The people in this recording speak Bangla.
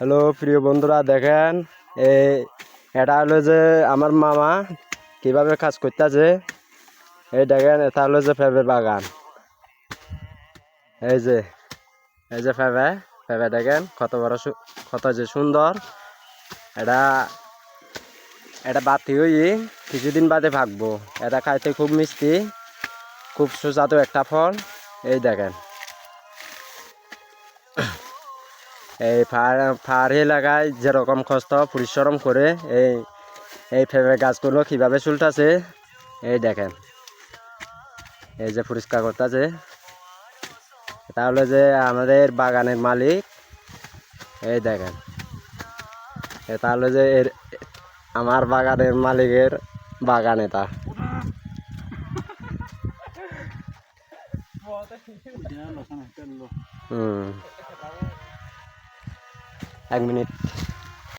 হ্যালো, প্রিয় বন্ধুরা, দেখেন, এই, এটা হলো যে আমার মামা কীভাবে কাজ করতেছে। এই দেখেন, এটা হলো যে ফেবের বাগান। এই যে এই যে ফেবে ফেবে দেখেন, কত বড় কত যে সুন্দর। এটা এটা বাতি হই, কিছুদিন বাদে ভাগবো। এটা খাইতে খুব মিষ্টি, খুব সুস্বাদু একটা ফল। এই দেখেন। এই পাহাড় পাহাড়ি এলাকায় যেরকম কষ্ট পরিশ্রম করে এই এই ফেবে গাছগুলো কীভাবে চুলটাছে এই দেখেন। এই যে পরিষ্কার করতেছে। তাহলে যে আমাদের বাগানের মালিক এই দেখেন। তাহলে যে এর আমার বাগানের মালিকের বাগান এটা। হুম। এক মিনিট।